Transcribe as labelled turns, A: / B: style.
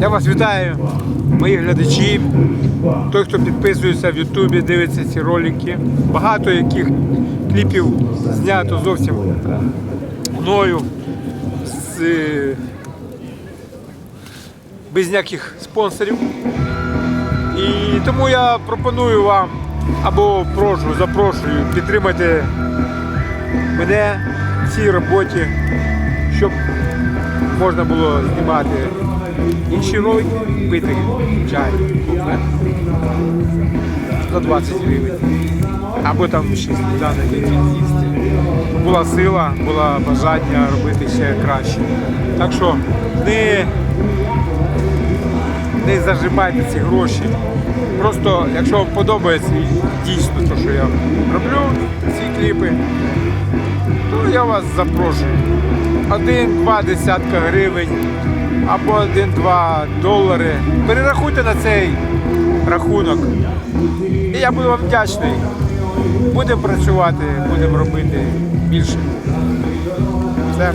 A: Я вас вітаю, мої глядачі, той, хто підписується в Ютубі, дивиться ці ролики. Багато яких кліпів знято зовсім мною з, е, без ніяких спонсорів. І тому я пропоную вам або прошу, запрошую підтримати мене в цій роботі, щоб можна було знімати інші ролики, пити чай буфет за 20 гривень. Або там сніданок якийсь їсти. Була сила, була бажання робити ще краще. Так що не, не зажимайте ці гроші. Просто, якщо вам подобається дійсно те, що я роблю, ці кліпи, то я вас запрошую. Один-два десятка гривень або один-два долари. Перерахуйте на цей рахунок. І я буду вам вдячний. Будемо працювати, будемо робити більше. Все.